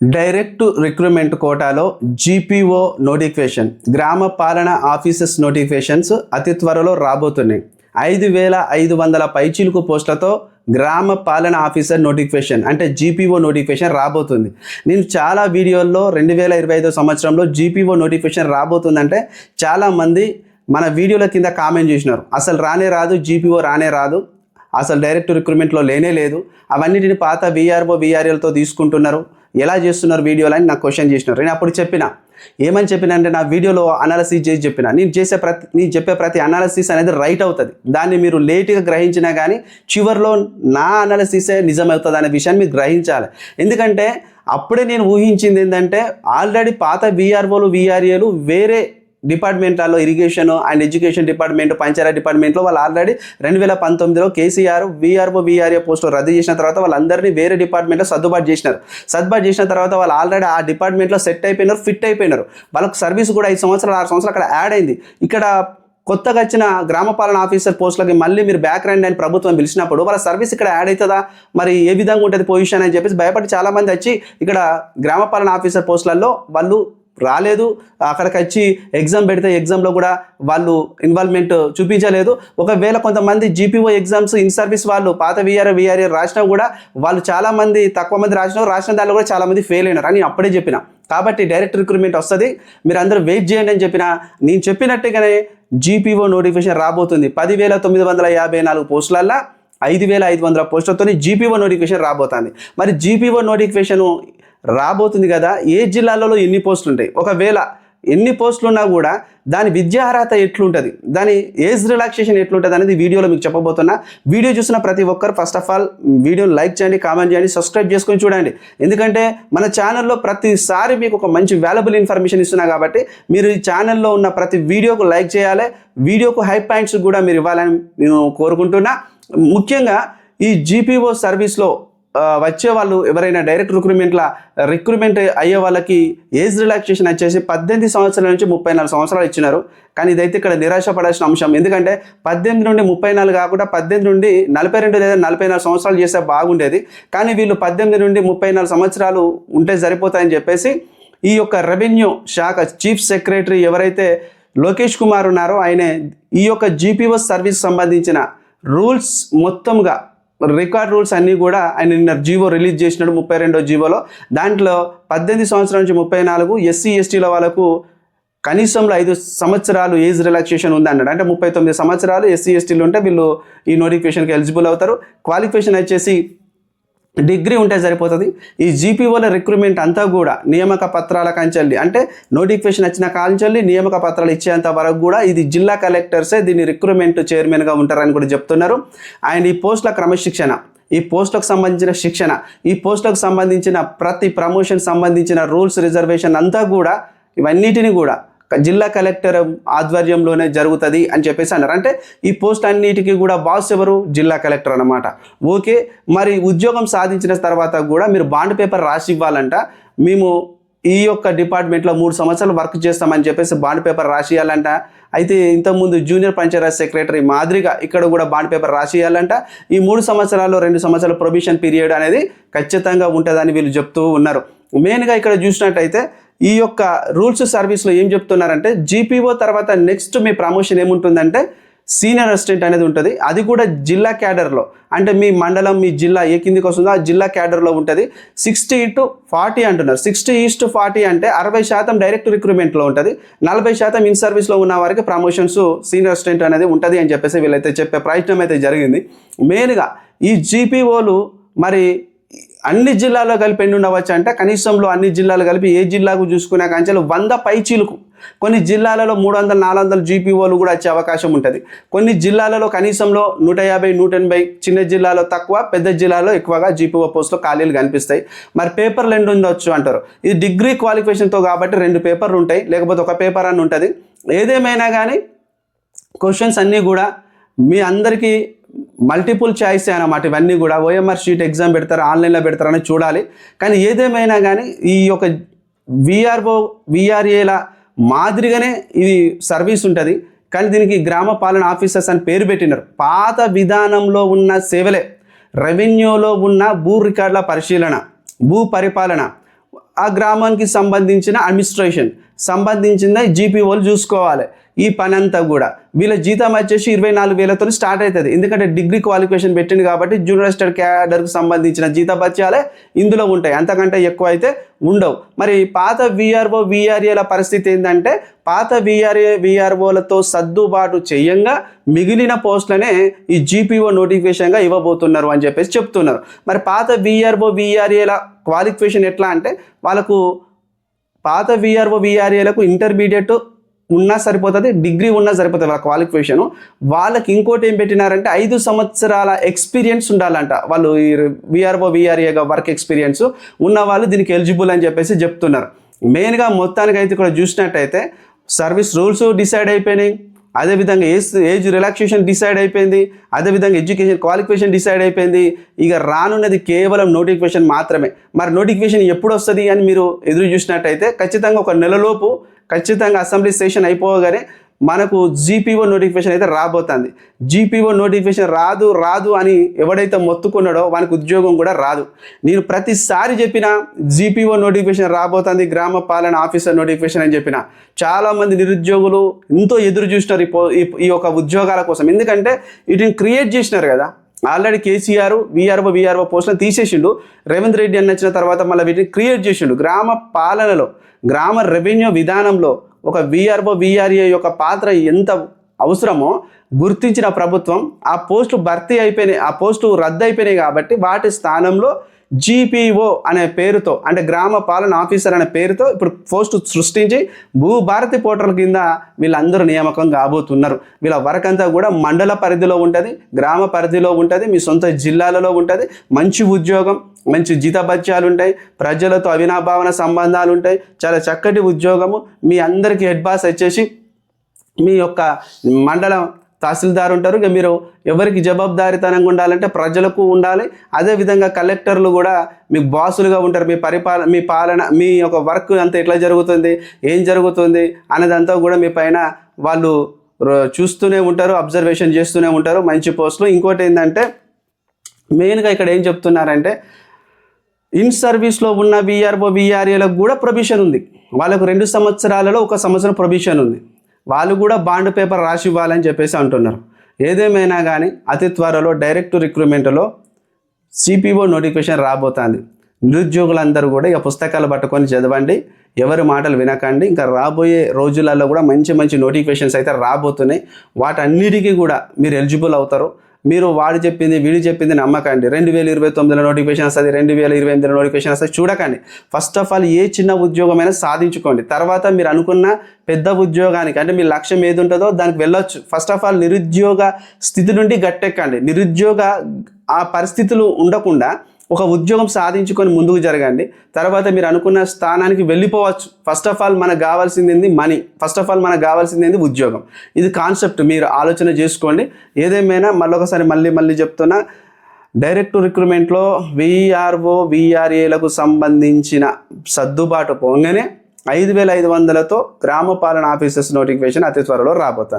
Direct recruitment కోటాలో GPO notification గ్రామ పాలన ఆఫీసెస్ నోటిఫికేషన్స్ అతి త్వరలో రాబోతున్నాయి. ఐదు వేల ఐదు వందల పైచీలకు పోస్టులతో గ్రామ పాలన ఆఫీసర్ నోటిఫికేషన్ అంటే జీపీఓ నోటిఫికేషన్ రాబోతుంది. నేను చాలా వీడియోల్లో రెండు వేల ఇరవై ఐదో సంవత్సరంలో జీపీఓ నోటిఫికేషన్ రాబోతుందంటే చాలామంది మన వీడియోల కింద కామెంట్ చేసినారు. అసలు రానే రాదు జీపీఓ రానే రాదు. అసలు డైరెక్ట్ రిక్రూట్మెంట్లో లేనే లేదు. అవన్నిటిని పాత వీఆర్ఓ వీఆర్ఎల్తో తీసుకుంటున్నారు. ఎలా చేస్తున్నారు వీడియోలు అని నాకు క్వశ్చన్ చేసినారు. నేను అప్పుడు చెప్పిన. ఏమని చెప్పిన అంటే నా వీడియోలో అనాలసిస్ చేసి చెప్పిన. నేను చేసే ప్రతి నేను చెప్పే ప్రతి అనాలసిస్ అనేది రైట్ అవుతుంది. దాన్ని మీరు లేట్గా గ్రహించినా కానీ చివరిలో నా అనాలసిసే నిజమవుతుంది అనే విషయాన్ని మీరు గ్రహించాలి. ఎందుకంటే అప్పుడే నేను ఊహించింది ఏంటంటే ఆల్రెడీ పాత వీఆర్ఓలు విఆర్ఏలు వేరే డిపార్ట్మెంట్లలో irrigation and education department panchayat డిపార్ట్మెంట్లో వాళ్ళు ఆల్రెడీ రెండు వేల పంతొమ్మిదిలో కేసీఆర్ వీఆర్ఓ వీఆర్ఏ పోస్టులు రద్దు చేసిన తర్వాత వాళ్ళందరినీ వేరే డిపార్ట్మెంట్లో సర్దుబాటు చేసినారు. సర్దుబాటు చేసిన తర్వాత వాళ్ళు ఆల్రెడీ ఆ డిపార్ట్మెంట్లో సెట్ అయిపోయినారు ఫిట్ అయిపోయినారు. వాళ్ళకు సర్వీస్ కూడా ఐదు సంవత్సరాలు ఆరు సంవత్సరాలు అక్కడ యాడ్ అయింది. ఇక్కడ కొత్తగా వచ్చిన గ్రామ పాలన ఆఫీసర్ పోస్టులకి మళ్ళీ మీరు బ్యాక్ రండి అని ప్రభుత్వం పిలిచినప్పుడు వాళ్ళ సర్వీస్ ఇక్కడ యాడ్ అవుతుందా? మరి ఏ విధంగా ఉంటుంది పొజిషన్ అని చెప్పేసి భయపడి చాలామంది వచ్చి ఇక్కడ గ్రామ పాలన ఆఫీసర్ పోస్టులలో వాళ్ళు రాలేదు. అక్కడికి వచ్చి ఎగ్జామ్ పెడితే ఎగ్జామ్లో కూడా వాళ్ళు ఇన్వాల్వ్మెంట్ చూపించలేదు. ఒకవేళ కొంతమంది జీపీఓ ఎగ్జామ్స్ ఇన్ సర్వీస్ వాళ్ళు పాత విఆర్ విఆర్ఏ రాసినా కూడా వాళ్ళు చాలామంది తక్కువ మంది రాసినా రాసిన దానిలో కూడా చాలామంది ఫెయిల్ అయినారు అని అప్పుడే చెప్పిన. కాబట్టి డైరెక్ట్ రిక్రూట్మెంట్ వస్తుంది. మీరు అందరూ వెయిట్ చేయండి అని చెప్పిన. నేను చెప్పినట్టుగానే జీపీఓ నోటిఫికేషన్ రాబోతుంది. పదివేల తొమ్మిది వందల యాభై నాలుగు పోస్టులల్లో ఐదు వేల ఐదు వందల పోస్టులతో జీపీఓ నోటిఫికేషన్ రాబోతుంది. మరి జీపీఓ నోటిఫికేషన్ రాబోతుంది కదా. ఏ జిల్లాలలో ఎన్ని పోస్టులు ఉంటాయి? ఒకవేళ ఎన్ని పోస్టులు ఉన్నా కూడా దాని విద్యా అర్హత ఎట్లుంటుంది? దాని ఏజ్ రిలాక్సేషన్ ఎట్లుంటుంది అనేది వీడియోలో మీకు చెప్పబోతున్నా. వీడియో చూసిన ప్రతి ఒక్కరు ఫస్ట్ ఆఫ్ ఆల్ వీడియోని లైక్ చేయండి కామెంట్ చేయండి సబ్స్క్రైబ్ చేసుకొని చూడండి. ఎందుకంటే మన ఛానల్లో ప్రతిసారి మీకు ఒక మంచి వాల్యుబుల్ ఇన్ఫర్మేషన్ ఇస్తున్నా కాబట్టి మీరు ఈ ఛానల్లో ఉన్న ప్రతి వీడియోకు లైక్ చేయాలి. వీడియోకు హై పాయింట్స్ కూడా మీరు ఇవ్వాలని నేను కోరుకుంటున్నా. ముఖ్యంగా ఈ జీపీఓ సర్వీస్లో వచ్చే వాళ్ళు ఎవరైనా డైరెక్ట్ రిక్రూట్మెంట్ల రిక్రూట్మెంట్ అయ్యే వాళ్ళకి ఏజ్ రిలాక్సేషన్ వచ్చేసి పద్దెనిమిది సంవత్సరాల నుంచి ముప్పై నాలుగు సంవత్సరాలు ఇచ్చినారు. కానీ ఇదైతే ఇక్కడ నిరాశపడాల్సిన అంశం. ఎందుకంటే పద్దెనిమిది నుండి ముప్పై నాలుగు కాకుండా పద్దెనిమిది నుండి నలభై రెండు లేదా నలభై నాలుగు సంవత్సరాలు చేస్తే బాగుండేది. కానీ వీళ్ళు పద్దెనిమిది నుండి ముప్పై నాలుగు సంవత్సరాలు ఉంటే సరిపోతాయని చెప్పేసి ఈ యొక్క రెవెన్యూ శాఖ చీఫ్ సెక్రటరీ ఎవరైతే లోకేష్ కుమార్ ఉన్నారో ఆయనే ఈ యొక్క జీపీఓ సర్వీస్ సంబంధించిన రూల్స్ మొత్తంగా రికార్డ్ రూల్స్ అన్నీ కూడా ఆయన నిన్న జీవో రిలీజ్ చేసినాడు ముప్పై రెండో జీవోలో. దాంట్లో పద్దెనిమిది సంవత్సరాల నుంచి ముప్పై నాలుగు ఎస్సీ ఎస్టీల వాళ్ళకు కనీసంలో ఐదు సంవత్సరాలు ఏజ్ రిలాక్సేషన్ ఉంది అన్నాడు. అంటే ముప్పై తొమ్మిది సంవత్సరాలు ఎస్సీ ఎస్టీలు ఉంటే వీళ్ళు ఈ నోటిఫికేషన్కి ఎలిజిబుల్ అవుతారు. క్వాలిఫికేషన్ వచ్చేసి డిగ్రీ ఉంటే సరిపోతుంది. ఈ జీపీఓల రిక్రూట్మెంట్ అంతా కూడా నియామక పత్రాల కంచెల్లి. అంటే నోటిఫికేషన్ వచ్చిన కాంచెల్లి నియామక పత్రాలు ఇచ్చేంత వరకు కూడా ఇది జిల్లా కలెక్టర్సే దీన్ని రిక్రూట్మెంట్ చైర్మన్గా ఉంటారని కూడా చెప్తున్నారు. అండ్ ఈ పోస్టుల క్రమశిక్షణ ఈ పోస్టులకు సంబంధించిన శిక్షణ ఈ పోస్టులకు సంబంధించిన ప్రతి ప్రమోషన్ సంబంధించిన రూల్స్ రిజర్వేషన్ అంతా కూడా ఇవన్నిటిని కూడా జిల్లా కలెక్టర్ ఆధ్వర్యంలోనే జరుగుతుంది అని చెప్పేసి అన్నారు. అంటే ఈ పోస్ట్ అన్నిటికీ కూడా బాస్ ఎవరు? జిల్లా కలెక్టర్ అన్నమాట. ఓకే మరి ఉద్యోగం సాధించిన తర్వాత కూడా మీరు బాండ్ పేపర్ రాసి ఇవ్వాలంట మేము ఈ యొక్క డిపార్ట్మెంట్లో మూడు సంవత్సరాలు వర్క్ చేస్తామని చెప్పేసి బాండ్ పేపర్ రాసియాలంట అయితే ఇంతకుముందు జూనియర్ పంచాయత్ సెక్రటరీ మాదిరిగా ఇక్కడ కూడా బాండ్ పేపర్ రాసియాలంట ఈ మూడు సంవత్సరాల్లో రెండు సంవత్సరాల ప్రొబిషన్ పీరియడ్ అనేది ఖచ్చితంగా ఉంటుందని వీళ్ళు చెప్తూ ఉన్నారు. మెయిన్గా ఇక్కడ చూసినట్టయితే ఈ యొక్క రూల్స్ సర్వీస్లో ఏం చెప్తున్నారంటే జీపీఓ తర్వాత నెక్స్ట్ మీ ప్రమోషన్ ఏముంటుందంటే సీనియర్ అసిస్టెంట్ అనేది ఉంటుంది. అది కూడా జిల్లా క్యాడర్లో. అంటే మీ మండలం మీ జిల్లా ఏ కిందికి వస్తుందో ఆ జిల్లా క్యాడర్లో ఉంటుంది. సిక్స్టీ ఇంటూ ఫార్టీ అంటున్నారు. సిక్స్టీ ఈస్ట్ ఫార్టీ అంటే అరవై శాతం డైరెక్ట్ రిక్రూట్మెంట్లో ఉంటుంది. నలభై శాతం ఇన్ సర్వీస్లో ఉన్న వారికి ప్రమోషన్స్ సీనియర్ అసిస్టెంట్ అనేది ఉంటుంది అని చెప్పేసి వీళ్ళైతే చెప్పే ప్రయత్నం అయితే జరిగింది. మెయిన్గా ఈ జీపీఓలు మరి అన్ని జిల్లాలో కలిపి ఎన్ని ఉండవచ్చు అంటే కనీసంలో అన్ని జిల్లాలు కలిపి ఏ జిల్లాకు చూసుకునే కాంచెలు వంద పైచీలకు కొన్ని జిల్లాలలో మూడు వందల నాలుగు వందల జీపీఓలు కూడా వచ్చే అవకాశం ఉంటుంది. కొన్ని జిల్లాలలో కనీసంలో నూట యాభై నూట ఎనభై చిన్న జిల్లాలో తక్కువ పెద్ద జిల్లాలో ఎక్కువగా జీపీఓ పోస్టులో ఖాళీలు కనిపిస్తాయి. మరి పేపర్లు రెండు ఉండొచ్చు అంటారు? ఇది డిగ్రీ క్వాలిఫికేషన్తో కాబట్టి రెండు పేపర్లు ఉంటాయి. లేకపోతే ఒక పేపర్ అని ఉంటుంది. ఏదేమైనా కానీ క్వశ్చన్స్ అన్నీ కూడా మీ అందరికీ మల్టిపుల్ చాయిస్ అనమాట ఇవన్నీ కూడా ఓఎంఆర్ షీట్ ఎగ్జామ్ పెడతారు ఆన్లైన్లో పెడతారని చూడాలి. కానీ ఏదేమైనా కానీ ఈ యొక్క విఆర్ఓ విఆర్ఏల మాదిరిగానే ఇది సర్వీస్ ఉంటుంది. కానీ దీనికి గ్రామ పాలన ఆఫీసర్స్ అని పేరు పెట్టినారు. పాత విధానంలో ఉన్న సేవలే రెవెన్యూలో ఉన్న భూ రికార్డుల పరిశీలన భూ పరిపాలన ఆ గ్రామానికి సంబంధించిన అడ్మినిస్ట్రేషన్ సంబంధించిన జీపీఓలు చూసుకోవాలి. ఈ పని అంతా కూడా. వీళ్ళ జీతం వచ్చేసి ఇరవై నాలుగు వేలతో స్టార్ట్ అవుతుంది ఎందుకంటే డిగ్రీ క్వాలిఫికేషన్ పెట్టింది కాబట్టి జూనియర్ అసిస్టెంట్ క్యాడర్కి సంబంధించిన జీతభత్యాలే ఇందులో ఉంటాయి. అంతకంటే ఎక్కువ అయితే ఉండవు. మరి పాత విఆర్ఓ విఆర్ఏల పరిస్థితి ఏంటంటే పాత విఆర్ఏ విఆర్ఓలతో సర్దుబాటు చేయంగా మిగిలిన పోస్టులనే ఈ జీపీఓ నోటిఫికేషన్గా ఇవ్వబోతున్నారు అని చెప్పేసి చెప్తున్నారు. మరి పాత విఆర్ఓ విఆర్ఏల క్వాలిఫికేషన్ ఎట్లా అంటే వాళ్ళకు పాత విఆర్ఓ విఆర్ఏలకు ఇంటర్మీడియట్ ఉన్నా సరిపోతుంది డిగ్రీ ఉన్నా సరిపోతుంది వాళ్ళ క్వాలిఫికేషన్ వాళ్ళకి ఇంకోటి ఏం పెట్టినారంటే ఐదు సంవత్సరాల ఎక్స్పీరియన్స్ ఉండాలంట. వాళ్ళు ఈ విఆర్ఓ విఆర్ఏగా వర్క్ ఎక్స్పీరియన్స్ ఉన్న వాళ్ళు దీనికి ఎలిజిబుల్ అని చెప్పేసి చెప్తున్నారు. మెయిన్గా మొత్తానికి అయితే ఇక్కడ చూసినట్టయితే సర్వీస్ రూల్స్ డిసైడ్ అయిపోయినాయి. అదేవిధంగా ఏజ్ ఏజ్ రిలాక్సేషన్ డిసైడ్ అయిపోయింది. అదేవిధంగా ఎడ్యుకేషన్ క్వాలిఫికేషన్ డిసైడ్ అయిపోయింది. ఇక రానున్నది కేవలం నోటిఫికేషన్ మాత్రమే. మరి నోటిఫికేషన్ ఎప్పుడు వస్తుంది అని మీరు ఎదురు చూసినట్టయితే ఖచ్చితంగా ఒక నెలలోపు ఖచ్చితంగా అసెంబ్లీ సెషన్ అయిపోగానే మనకు జీపీఓ నోటిఫికేషన్ అయితే రాబోతుంది. జీపీఓ నోటిఫికేషన్ రాదు రాదు అని ఎవడైతే మొత్తుకున్నాడో వానికి ఉద్యోగం కూడా రాదు. నేను ప్రతిసారి చెప్పిన జీపీఓ నోటిఫికేషన్ రాబోతుంది గ్రామ పాలన ఆఫీసర్ నోటిఫికేషన్ అని చెప్పిన. చాలామంది నిరుద్యోగులు ఎంతో ఎదురు చూసినారు ఈ ఈ యొక్క ఉద్యోగాల కోసం. ఎందుకంటే వీటిని క్రియేట్ చేసినారు కదా. ఆల్రెడీ కేసీఆర్ వీఆర్ఓ వీఆర్ఓ పోస్టులను తీసేసిండు. రేవంత్ రెడ్డి అని వచ్చిన తర్వాత మళ్ళీ వీటిని క్రియేట్ చేసిండు. గ్రామ పాలనలో గ్రామ రెవెన్యూ విధానంలో ఒక వీఆర్ఓ వీఆర్ఏ యొక్క పాత్ర ఎంత అవసరమో గుర్తించిన ప్రభుత్వం ఆ పోస్టు భర్తీ అయిపోయినాయి ఆ పోస్టు రద్దు అయిపోయినాయి కాబట్టి వాటి స్థానంలో జీపీఓ అనే పేరుతో అంటే గ్రామ పాలన ఆఫీసర్ అనే పేరుతో ఇప్పుడు పోస్టు సృష్టించి భూభారతి పోర్టల్ కింద వీళ్ళందరూ నియామకం కాబోతున్నారు. వీళ్ళ వర్క్ అంతా కూడా మండల పరిధిలో ఉంటుంది గ్రామ పరిధిలో ఉంటుంది మీ సొంత జిల్లాలలో ఉంటుంది. మంచి ఉద్యోగం మంచి జీతభత్యాలు ఉంటాయి ప్రజలతో అవినాభావన సంబంధాలు ఉంటాయి. చాలా చక్కటి ఉద్యోగము. మీ అందరికీ హెడ్ బాస్ వచ్చేసి మీ యొక్క మండలం తహసీల్దార్ ఉంటారు. ఇక మీరు ఎవరికి జవాబుదారితనంగా ఉండాలంటే ప్రజలకు ఉండాలి. అదేవిధంగా కలెక్టర్లు కూడా మీకు బాసులుగా ఉంటారు. మీ పరిపాలన మీ పాలన మీ యొక్క వర్క్ అంతా ఎట్లా జరుగుతుంది ఏం జరుగుతుంది అనేదంతా కూడా మీ పైన వాళ్ళు చూస్తూనే ఉంటారు అబ్జర్వేషన్ చేస్తూనే ఉంటారు. మంచి పోస్టులు. ఇంకోటి ఏంటంటే మెయిన్గా ఇక్కడ ఏం చెప్తున్నారంటే ఇన్ సర్వీస్లో ఉన్న విఆర్ఓ విఆర్ఏలకు కూడా ప్రొవిషన్ ఉంది. వాళ్ళకు రెండు సంవత్సరాలలో ఒక సంవత్సరం ప్రొవిషన్ ఉంది. వాళ్ళు కూడా బాండ్ పేపర్ రాసి ఇవ్వాలని చెప్పేసి అంటున్నారు. ఏదేమైనా కానీ అతి త్వరలో డైరెక్ట్ రిక్రూట్మెంట్లో సిపిఓ నోటిఫికేషన్ రాబోతుంది. నిరుద్యోగులందరూ కూడా ఇక పుస్తకాలు పట్టుకొని చదవండి ఎవరి మాటలు వినకండి ఇంకా రాబోయే రోజులలో కూడా మంచి మంచి నోటిఫికేషన్స్ అయితే రాబోతున్నాయి. వాటన్నిటికీ కూడా మీరు ఎలిజిబుల్ అవుతారు. మీరు వాడు చెప్పింది వీడు చెప్పింది నమ్మకండి. రెండు వేల ఇరవై తొమ్మిదిలో నోటిఫికేషన్ వస్తుంది రెండు వేల ఇరవై ఎనిమిదిలో నోటిఫికేషన్ వస్తుంది చూడకండి. ఫస్ట్ ఆఫ్ ఆల్ ఏ చిన్న ఉద్యోగమైనా సాధించుకోండి. తర్వాత మీరు అనుకున్న పెద్ద ఉద్యోగానికి అంటే మీ లక్ష్యం ఏది ఉంటుందో దానికి వెళ్ళొచ్చు. ఫస్ట్ ఆఫ్ ఆల్ నిరుద్యోగ స్థితి నుండి గట్టెక్కండి. నిరుద్యోగ ఆ పరిస్థితులు ఉండకుండా ఒక ఉద్యోగం సాధించుకొని ముందుకు జరగండి. తర్వాత మీరు అనుకున్న స్థానానికి వెళ్ళిపోవచ్చు. ఫస్ట్ ఆఫ్ ఆల్ మనకు కావాల్సింది మనీ ఫస్ట్ ఆఫ్ ఆల్ మనకు కావాల్సింది ఏంది? ఉద్యోగం. ఇది కాన్సెప్ట్ మీరు ఆలోచన చేసుకోండి. ఏదేమైనా మళ్ళొకసారి మళ్ళీ మళ్ళీ చెప్తున్నా. డైరెక్ట్ రిక్రూట్మెంట్లో విఆర్ఓ విఆర్ఏలకు సంబంధించిన సర్దుబాటు పోగానే ఐదు వేల ఐదు వందలతో గ్రామ పాలన ఆఫీసర్స్ నోటిఫికేషన్ అతి త్వరలో రాబోతుంది.